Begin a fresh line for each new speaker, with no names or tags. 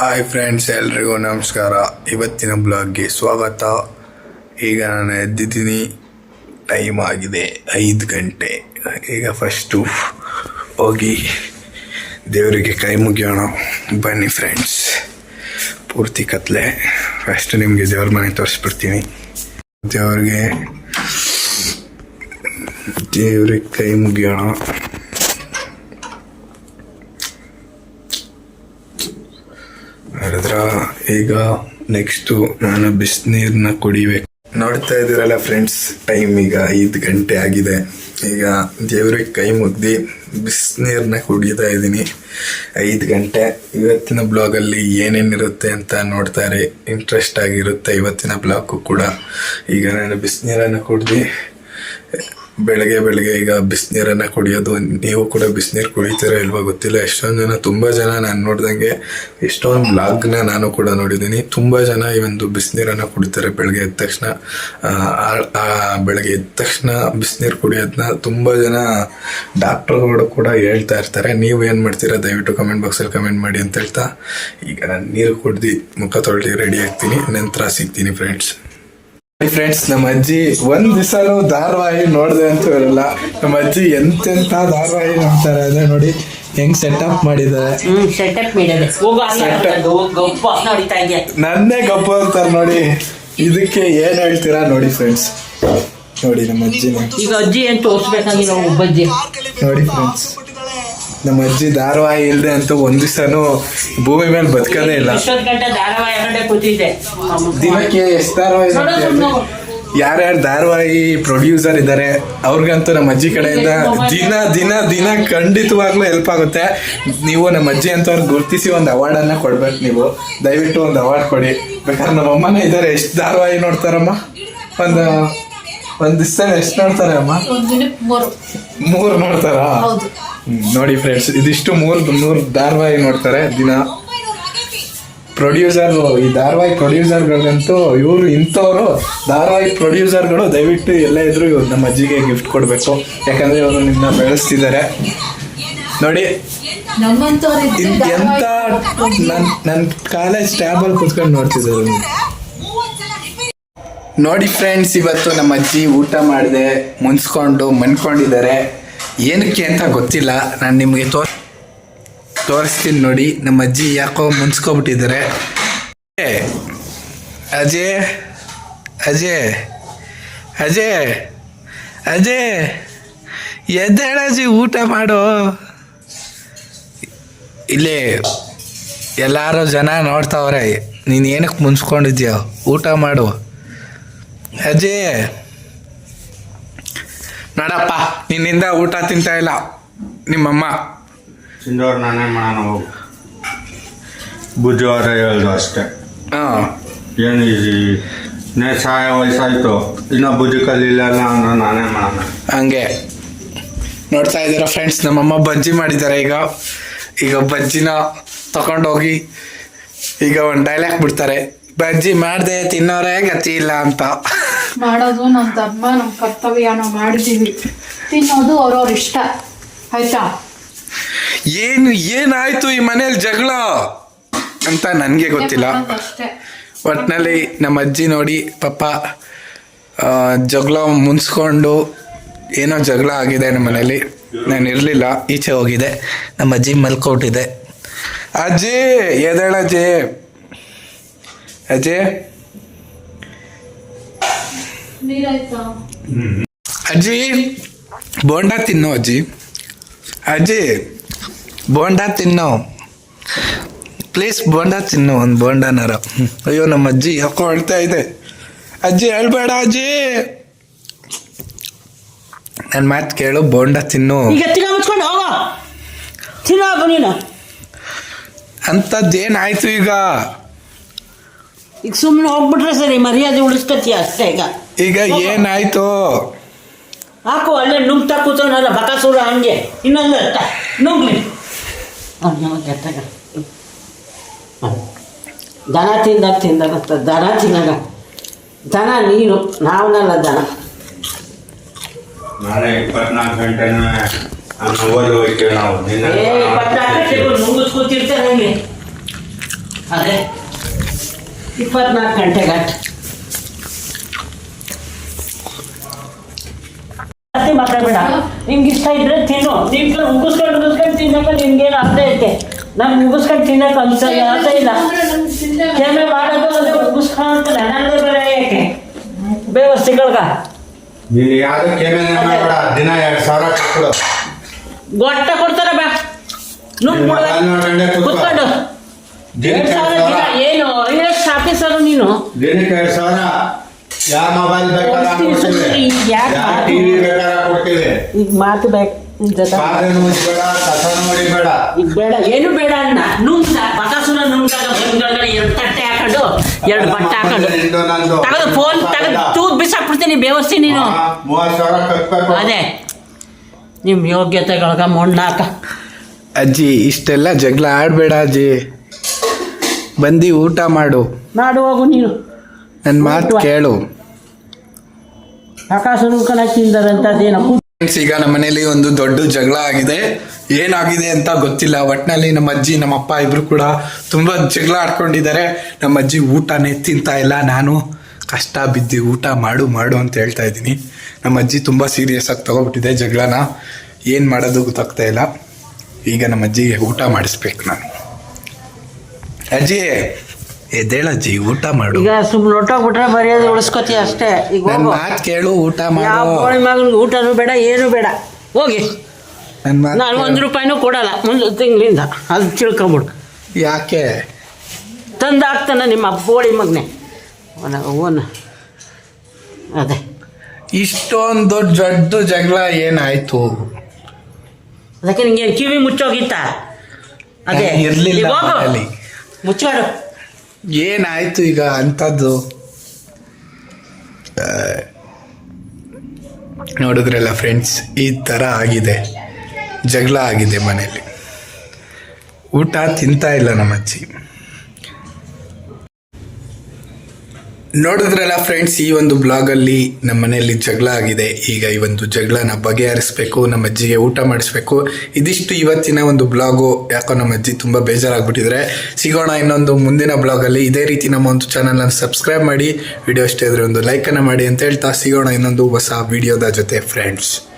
Hi friends ಎಲ್ರಿಗೂ ನಮಸ್ಕಾರ. ಇವತ್ತಿನ ಬ್ಲಾಗ್ಗೆ ಸ್ವಾಗತ. ಈಗ ನಾನು ಎದ್ದಿದ್ದೀನಿ. ಟೈಮ್ ಆಗಿದೆ ಐದು ಗಂಟೆ. ಈಗ ಫಸ್ಟು ಹೋಗಿ ದೇವರಿಗೆ ಕೈ ಮುಗಿಯೋಣ. ಬನ್ನಿ ಫ್ರೆಂಡ್ಸ್ ಪೂರ್ತಿ ಕತ್ಲೆ. ಫಸ್ಟ್ ನಿಮಗೆ ದೇವ್ರ ಮನೆ ತೋರಿಸ್ಬಿಡ್ತೀನಿ. ದೇವ್ರಿಗೆ ದೇವ್ರಿಗೆ ಕೈ ಮುಗಿಯೋಣ. ಮಾಡಿದ್ರ ಈಗ ನೆಕ್ಸ್ಟು ನಾನು ಬಿಸಿನೀರನ್ನ ಕುಡಿಬೇಕು. ನೋಡ್ತಾ ಇದ್ದೀರಲ್ಲ ಫ್ರೆಂಡ್ಸ್ ಟೈಮ್ ಈಗ ಐದು ಗಂಟೆ ಆಗಿದೆ. ಈಗ ದೇವ್ರಿಗೆ ಕೈ ಮುಗ್ದು ಬಿಸಿನೀರನ್ನ ಕುಡಿತಾ ಇದ್ದೀನಿ. ಐದು ಗಂಟೆ, ಇವತ್ತಿನ ಬ್ಲಾಗಲ್ಲಿ ಏನೇನಿರುತ್ತೆ ಅಂತ ನೋಡ್ತಾರೆ ಇಂಟ್ರೆಸ್ಟ್ ಆಗಿರುತ್ತೆ ಇವತ್ತಿನ ಬ್ಲಾಗು ಕೂಡ. ಈಗ ನಾನು ಬಿಸಿನೀರನ್ನು ಕುಡ್ದು ಬೆಳಗ್ಗೆ ಬೆಳಗ್ಗೆ ಈಗ ಬಿಸಿನೀರನ್ನು ಕುಡಿಯೋದು, ನೀವು ಕೂಡ ಬಿಸಿನೀರು ಕುಡಿತೀರಾ ಇಲ್ವಾ ಗೊತ್ತಿಲ್ಲ. ಎಷ್ಟೊಂದು ಜನ, ತುಂಬ ಜನ ನಾನು ನೋಡ್ದಂಗೆ ಎಷ್ಟೊಂದು ಬ್ಲಾಗ್ನ ನಾನು ಕೂಡ ನೋಡಿದ್ದೀನಿ. ತುಂಬ ಜನ ಈ ಒಂದು ಬಿಸಿನೀರನ್ನು ಕುಡಿತಾರೆ ಬೆಳಗ್ಗೆ ಎದ್ದ ತಕ್ಷಣ. ಬೆಳಗ್ಗೆ ಎದ್ದ ತಕ್ಷಣ ಬಿಸಿನೀರು ಕುಡಿಯೋದನ್ನ ತುಂಬ ಜನ ಡಾಕ್ಟರ್ಗಳು ಕೂಡ ಹೇಳ್ತಾ ಇರ್ತಾರೆ. ನೀವು ಏನು ಮಾಡ್ತೀರಾ? ದಯವಿಟ್ಟು ಕಮೆಂಟ್ ಬಾಕ್ಸಲ್ಲಿ ಕಮೆಂಟ್ ಮಾಡಿ ಅಂತ ಹೇಳ್ತಾ. ಈಗ ನಾನು ನೀರು ಕುಡ್ದು ಮುಖ ತೊಳ್ದು ರೆಡಿ ಆಗ್ತೀನಿ. ನಂತರ ಸಿಗ್ತೀನಿ ಫ್ರೆಂಡ್ಸ್ ಫ್ರೆಂಡ್ಸ್ ನಮ್ಮ ಅಜ್ಜಿ ಒಂದ್ ದಿವಸನೂ ಧಾರಾವಾಹಿ ನೋಡಿದೆ ಅಂತ ಇರಲ್ಲ. ನಮ್ಮ ಅಜ್ಜಿ ಎಂತೆಂತ ಧಾರಾವಾಹಿ ನೋಡ್ತಾರೆ ಅದೇ ನೋಡಿ ಹೆಂಗ್ ಸೆಟಪ್ ಮಾಡಿದ್ದಾರೆ. ನನ್ನೇ ಗಪ್ಪ ಅಂತಾರೆ ನೋಡಿ. ಇದಕ್ಕೆ ಏನ್ ಹೇಳ್ತೀರಾ ನೋಡಿ ಫ್ರೆಂಡ್ಸ್ ನೋಡಿ ನಮ್ಮ ಅಜ್ಜಿ.
ಈಗ ಅಜ್ಜಿ ಏನ್ ತೋರಿಸ್ಬೇಕಾಗಿ ಒಬ್ಬಜ್ಜಿ.
ನೋಡಿ ಫ್ರೆಂಡ್ಸ್ ನಮ್ಮ ಅಜ್ಜಿ ಧಾರಾವಾಹಿ ಇಲ್ಲದೆ ಅಂತ ಒಂದ್ ದಿವಸನೂ ಭೂಮಿ ಮೇಲೆ ಬದುಕದೇ ಇಲ್ಲ.
ಇಷ್ಟೊತ್ತು ಗಂಟೆ ಧಾರಾವಾಹಿ ಕಡೆ ಕೂತಿದ್ದೆ
ದಿನಕ್ಕೆ ಎಷ್ಟು ಧಾರಾವಾಹಿ
ನೋಡು
ಯಾರು ಯಾರ್ಯಾರು ಧಾರಾವಾಹಿ ಪ್ರೊಡ್ಯೂಸರ್ ಇದ್ದಾರೆ ಅವ್ರಿಗಂತೂ ನಮ್ಮ ಅಜ್ಜಿ ಕಡೆಯಿಂದ ದಿನ ದಿನ ದಿನ ಖಂಡಿತವಾಗ್ಲೂ ಹೆಲ್ಪ್ ಆಗುತ್ತೆ. ನೀವು ನಮ್ಮ ಅಜ್ಜಿ ಅಂತವ್ರು ಗುರುತಿಸಿ ಒಂದು ಅವಾರ್ಡ್ ಅನ್ನ ಕೊಡ್ಬೇಕು ನೀವು. ದಯವಿಟ್ಟು ಒಂದು ಅವಾರ್ಡ್ ಕೊಡಿ. ಬೇಕಾದ್ರೆ ನಮ್ಮ ಅಮ್ಮನೇ ಇದ್ದಾರೆ ಎಷ್ಟು ಧಾರಾವಾಹಿ ನೋಡ್ತಾರಮ್ಮ? ಒಂದು ಒಂದ್ ದಿವ್ಸ ಎಷ್ಟು ನೋಡ್ತಾರೆ ಅಮ್ಮ?
ಒಂದ್ ದಿನಕ್ಕೆ ಮೂರು.
ಮೂರು ನೋಡ್ತಾರಾ?
ಹೌದು.
ನೋಡಿ ಫ್ರೆಂಡ್ಸ್ ಇದಿಷ್ಟು ಮೂರು ಮೂರು ಧಾರಾವಾಹಿ ನೋಡ್ತಾರೆ ದಿನ. ಪ್ರೊಡ್ಯೂಸರ್ ಈ ಧಾರಾವಾಹಿ ಪ್ರೊಡ್ಯೂಸರ್ಗಳಂತೂ ಇವರು ಇಂಥವರು ಧಾರಾವಾಹಿ ಪ್ರೊಡ್ಯೂಸರ್ಗಳು ದಯವಿಟ್ಟು ಎಲ್ಲ ಇದ್ರು ಇವ್ರು ನಮ್ಮ ಅಜ್ಜಿಗೆ ಗಿಫ್ಟ್ ಕೊಡಬೇಕು. ಯಾಕಂದ್ರೆ ಇವರು ನಿಮ್ಮನ್ನ ಬೆಳೆಸ್ತಿದ್ದಾರೆ. ನೋಡಿ ಎಂತ ನನ್ನ ಕಾಲೇಜ್ ಟ್ಯಾಬಲ್ಲಿ ಕುತ್ಕೊಂಡು ನೋಡ್ತಿದ್ದಾರೆ ನೋಡಿ ಫ್ರೆಂಡ್ಸ್ ಇವತ್ತು ನಮ್ಮ ಅಜ್ಜಿ ಊಟ ಮಾಡಿದೆ ಮುನ್ಸ್ಕೊಂಡು ಮನ್ಕೊಂಡಿದ್ದಾರೆ. ಏನಕ್ಕೆ ಅಂತ ಗೊತ್ತಿಲ್ಲ. ನಾನು ನಿಮಗೆ ತೋರ್ ತೋರಿಸ್ತೀನಿ ನೋಡಿ. ನಮ್ಮ ಅಜ್ಜಿ ಯಾಕೋ ಮುನ್ಸ್ಕೊಬಿಟ್ಟಿದ್ದಾರೆ. ಅಜಯ್ ಅಜಯ್ ಅಜಯ್ ಅಜಯ್ ಎದ್ದೇಳಜ್ಜಿ ಊಟ ಮಾಡು. ಇಲ್ಲಿ ಎಲ್ಲರೂ ಜನ ನೋಡ್ತಾವ್ರೆ. ನೀನು ಏನಕ್ಕೆ ಮುನ್ಸ್ಕೊಂಡಿದ್ಯೋ? ಊಟ ಮಾಡು. ಅಜಯ್ ನೋಡಪ್ಪ ನಿನ್ನಿಂದ ಊಟ ತಿಂತಾ ಇಲ್ಲ. ನಿಮ್ಮಮ್ಮ.
ತಿಂದವ್ರು ನಾನೇ ಮಾಡೋಣ ಹೋಗು. ಬುಧವಾರ ಹೇಳ್ದು ಅಷ್ಟೇ.
ಹಾಂ.
ಏನು ಈ ನೇ ಸಹಾಯ ವಯಸ್ಸಾಯ್ತು. ಇನ್ನೂ ಬುದ್ಧಿ ಕಲಿಲ್ಲ ಅಂದ್ರೆ ನಾನೇ ಮಾಡೋಣ?
ಹಂಗೆ. ನೋಡ್ತಾ ಇದ್ದೀರಾ ಫ್ರೆಂಡ್ಸ್ ನಮ್ಮಮ್ಮ ಬಜ್ಜಿ ಮಾಡಿದ್ದಾರೆ ಈಗ. ಈಗ ಬಜ್ಜಿನ ತಗೊಂಡೋಗಿ ಈಗ ಒಂದು ಡೈಲಾಗ್ ಬಿಡ್ತಾರೆ. ಬಜ್ಜಿ ಮಾಡಿದೆ ತಿನ್ನೋರೇ ಗತಿ ಇಲ್ಲ ಅಂತ.
ಮಾಡೋದು ನಮ್ಮ ಧರ್ಮ ನಮ್ಮ ಕರ್ತವ್ಯ ನಾವು ಮಾಡಿದ್ದೀವಿ. ತಿನ್ನೋದು ಅವ್ರವ್ರ ಇಷ್ಟ. ಆಯ್ತಾ?
ಏನು ಏನಾಯ್ತು ಈ ಮನೇಲಿ ಜಗಳ? ಅಂತ ನನಗೆ ಗೊತ್ತಿಲ್ಲ. ಒಟ್ಟಿನಲ್ಲಿ ನಮ್ಮ ಅಜ್ಜಿ ನೋಡಿ ಪಾಪ ಜಗಳ ಮುನ್ಸ್ಕೊಂಡು ಏನೋ ಜಗಳ ಆಗಿದೆ ನಮ್ಮ ಮನೇಲಿ. ನಾನು ಇರಲಿಲ್ಲ ಈಚೆ ಹೋಗಿದೆ. ನಮ್ಮ ಅಜ್ಜಿ ಮಲ್ಕೊಟ್ಟಿದೆ ಅಜ್ಜಿ ಎದೇಳ ಅಜ್ಜಿ ಅಜ್ಜಿ ಬೋಂಡ ತಿನ್ನು ಅಜ್ಜಿ. ಅಜ್ಜಿ ಬೋಂಡ ತಿನ್ನೋ. ಪ್ಲೀಸ್ ಬೋಂಡ ತಿನ್ನು ಒಂದು ಬೋಂಡನಾರ ಅಯ್ಯೋ ನಮ್ಮ ಅಜ್ಜಿ ಯಾಕೋ ಅಳ್ತಾ ಇದೆ. ಅಜ್ಜಿ ಹೇಳ್ಬೇಡ ಅಜ್ಜಿ. ನನ್ನ ಮಾತು ಕೇಳು ಬೋಂಡ ತಿನ್ನು. ಅಂಥದ್ದೇನಾಯ್ತು ಈಗ?
ಈಗ ಸುಮ್ಮನೆ ಹೋಗ್ಬಿಟ್ರೆ ಸರಿ ಮರ್ಯಾದೆ ಉಳಿಸ್ಕತಿ ಅಷ್ಟೇ ಈಗ.
ಈಗ ಏನಾಯ್ತು?
ಹಾಕು ಅಲ್ಲೇ ನುಗ್ತಾ ಕೂತವನಲ್ಲ ಬಕಾಸೂರ ಹಂಗೆ. ಇನ್ನೊಂದು ಅರ್ಥ. ನುಗ್ಲಿ ಎತ್ತಾಗ ದನ ತಿಂದಾಗ ತಿಂದಾಗ ದನ ತಿನ್ನಾಗ ದನ ನೀನು ನಾವನಲ್ಲ ದನ.
ನಾಳೆ ಇಪ್ಪತ್ನಾಲ್ಕು ಗಂಟೆನ ಓದಿ ಹೋಗ್ತೀವಿ ನಾವು. ನಿನ್ನೆ
ಏ ಪಟ್ಟ ನುಂಗಿಸ್ ಕೂತಿರ್ತಾರೆ ಹಂಗೆ. ಅದೇ. ಇಪ್ಪತ್ನಾಲ್ಕು ಗಂಟೆ ಗಂಟೆ ಮತ್ತೆ ಮಾತಾಡ್ಬೇಡ. ನಿಮ್ಗೆ ಇಷ್ಟ ಇದ್ರೆ ತಿನ್ನು. ನಿಮ್ಗೆ ಉಗಿಸ್ಕೊಂಡು ಉಗಿಸ್ಕೊಂಡು ತಿನ್ನಕ್ಕೆ ನಿಮ್ಗೇನು ಅರ್ಥ ಐತೆ? ನಮ್ಗೆ ಉಗಿಸ್ಕೊಂಡು ತಿನ್ನಕ್ಕೆ ಅನ್ಸ ಅರ್ಥ ಇಲ್ಲ. ಕೆಮ್ಮೆ ಮಾಡೋದು ಅದು ಉಗಿಸ್ಕೊಂಡು ನನಗೆ ಬೇರೆ ಯಾಕೆ? ಬೇವಸ್ತಿಗಳ್ಗ.
ನೀನು ಯಾವ್ದು ಕೇಮೇನೆ ಮಾಡಬೇಡ ದಿನ ಎರಡು ಸಾವಿರ ಕೊಟ್ಬಿಡು.
ಗೊಟ್ಟ ಕೊಡ್ತಾರ ಬಾ.
ನೋಡಂಡೆ
ಕುತ್ಕೊಂಡು. ಎರಡು ಸಾವಿರ ದಿನ ಏನು? ಎಷ್ಟು ಆಫೀಸರು ನೀನು?
ದಿನಕ್ಕೆ ಎರಡು ಸಾವಿರ. ಯಾವ ಮೊಬೈಲ್ ಬೇಕಾದ್ರೆ
ಕೊಡ್ತೀವಿ ಸುಮ್ನೆ ಈಗ
ಯಾವ
ಮಾತು?
ಟಿವಿ ಬೇಕಾದ್ರೆ ಕೊಡ್ತೀವಿ
ಈಗ ಮಾತು ಬೇಕು ಜೊತೆ.
ಕಸನ ಹೊಡಿಬೇಡ
ಈಗ ಬೇಡ. ಏನು ಬೇಡ ಅಣ್ಣ. ನುಂಗ್ದ ನುಂಗ್ದಾಗ ಎರಡು ತಟ್ಟೆ ಹಾಕೊಂಡು ಎರಡು ಬಟ್ಟೆ ಹಾಕೊಂಡು.
ನಿಂದು ನಂದು.
ತಗದು ಫೋನ್ ತಗದು ತೂತ್ ಬಿಸಾಕ್ಬಿಡ್ತೀನಿ ಬೇವಸ್ತಿ ನೀನು.
ಹಾ, ಮೂವತ್ತು ಸಾವಿರ ಕಟ್ಬೇಕು.
ಅದೇ. ನಿಮ್ಮ ಯೋಗ್ಯತೆಗಳಗ ಮಣ್ಣಾಕ
ಅಜ್ಜಿ ಇಷ್ಟೆಲ್ಲ ಜಗಳ ಆಡಬೇಡ ಅಜ್ಜಿ. ಬಂದು ಊಟ ಮಾಡು.
ಮಾಡು ಹೋಗು ನೀನು.
ನನ್ನ ಮಾತು ಕೇಳು.
ಆಕಾಶ
ಫ್ರೆಂಡ್ಸ್ ಈಗ ನಮ್ಮ ಮನೇಲಿ ಒಂದು ದೊಡ್ಡ ಜಗಳ ಆಗಿದೆ. ಏನಾಗಿದೆ ಅಂತ ಗೊತ್ತಿಲ್ಲ. ಒಟ್ನಲ್ಲಿ ನಮ್ಮ ಅಜ್ಜಿ ನಮ್ಮ ಅಪ್ಪ ಇಬ್ರು ಕೂಡ ತುಂಬಾ ಜಗಳ ಆಡ್ಕೊಂಡಿದ್ದಾರೆ. ನಮ್ಮ ಅಜ್ಜಿ ಊಟನೇ ತಿಂತಾ ಇಲ್ಲ. ನಾನು ಕಷ್ಟ ಬಿದ್ದು ಊಟ ಮಾಡು ಮಾಡು ಅಂತ ಹೇಳ್ತಾ ಇದ್ದೀನಿ. ನಮ್ಮ ಅಜ್ಜಿ ತುಂಬಾ ಸೀರಿಯಸ್ ಆಗಿ ತಗೋಬಿಟ್ಟಿದೆ ಜಗಳನ. ಏನು ಮಾಡೋದು ಗೊತ್ತಾಗ್ತಾ ಇಲ್ಲ. ಈಗ ನಮ್ಮ ಅಜ್ಜಿಗೆ ಊಟ ಮಾಡಿಸ್ಬೇಕು ನಾನು. ಅಜ್ಜಿ ಎದ್ದೇಳಜ್ಜಿ ಊಟ ಮಾಡು.
ಈಗ ಸುಮ್ಮನೆ ಹೊಟ್ಟೋಗ್ಬಿಟ್ರೆ ಬರೆಯೋದು ಉಳ್ಸ್ಕೊತಿ ಅಷ್ಟೇ. ಈಗ ಹೋಗು.
ಮಾತು ಕೇಳು ಊಟ
ಯಾವ
ಮಾಡು
ಕೋಳಿ ಮಗನಿಗೆ ಊಟನೂ ಬೇಡ ಏನು ಬೇಡ. ಹೋಗಿ.
ಮಾತು
ನಾನು
ಕೇಳು.
ಒಂದು ರೂಪಾಯಿನೂ ಕೊಡಲ್ಲ. ಒಂದು ತಿಂಗಳಿಂದ. ಅದು ತಿಳ್ಕೊಂಬಿಡು.
ಯಾಕೆ?
ತಂದು ಹಾಕ್ತಾನೆ ನಿಮ್ಮ ಬೋಳಿ ಮಗನೇ. ಓನ ಅದೇ.
ಇಷ್ಟೊಂದು ದೊಡ್ಡ ಜಗಳ ಏನಾಯ್ತು?
ಅದಕ್ಕೆ ನಿಂಗೆ ಕಿವಿ ಮುಚ್ಚೋಗಿತ್ತ? ಅದೇ.
ಇರಲಿಲ್ಲ ಇರ್ಲಿಲ್ಲ
ಈಗ ಹೋಗು.
ಮನೇಲಿ.
ಮುಚ್ಚಾಡು
ಏನಾಯ್ತು ಈಗ ಅಂಥದ್ದು ನೋಡಿದ್ರಲ್ಲ ಫ್ರೆಂಡ್ಸ್ ಈ ಥರ ಆಗಿದೆ. ಜಗಳ ಆಗಿದೆ ಮನೇಲಿ ಊಟ ತಿಂತಾ ಇಲ್ಲ ನಮ್ಮ ಅಜ್ಜಿ ನೋಡಿದ್ರಲ್ಲ ಫ್ರೆಂಡ್ಸ್ ಈ ಒಂದು ಬ್ಲಾಗಲ್ಲಿ ನಮ್ಮ ಮನೆಯಲ್ಲಿ ಜಗಳ ಆಗಿದೆ. ಈಗ ಈ ಒಂದು ಜಗಳನ ಬಗೆಹರಿಸಬೇಕು, ನಮ್ಮ ಅಜ್ಜಿಗೆ ಊಟ ಮಾಡಿಸ್ಬೇಕು. ಇದಿಷ್ಟು ಇವತ್ತಿನ ಒಂದು ಬ್ಲಾಗು ಯಾಕೋ ನಮ್ಮ ಅಜ್ಜಿ ತುಂಬ ಬೇಜಾರಾಗ್ಬಿಟ್ಟಿದ್ರೆ. ಸಿಗೋಣ ಇನ್ನೊಂದು ಮುಂದಿನ ಬ್ಲಾಗಲ್ಲಿ ಇದೇ ರೀತಿ ನಮ್ಮ ಒಂದು ಅನ್ನು ಸಬ್ಸ್ಕ್ರೈಬ್ ಮಾಡಿ. ವಿಡಿಯೋ ಇಷ್ಟ ಇದ್ರೆ ಒಂದು ಲೈಕನ್ನು ಮಾಡಿ ಅಂತ ಹೇಳ್ತಾ ಸಿಗೋಣ ಇನ್ನೊಂದು ಹೊಸ ವಿಡಿಯೋದ ಜೊತೆ ಫ್ರೆಂಡ್ಸ್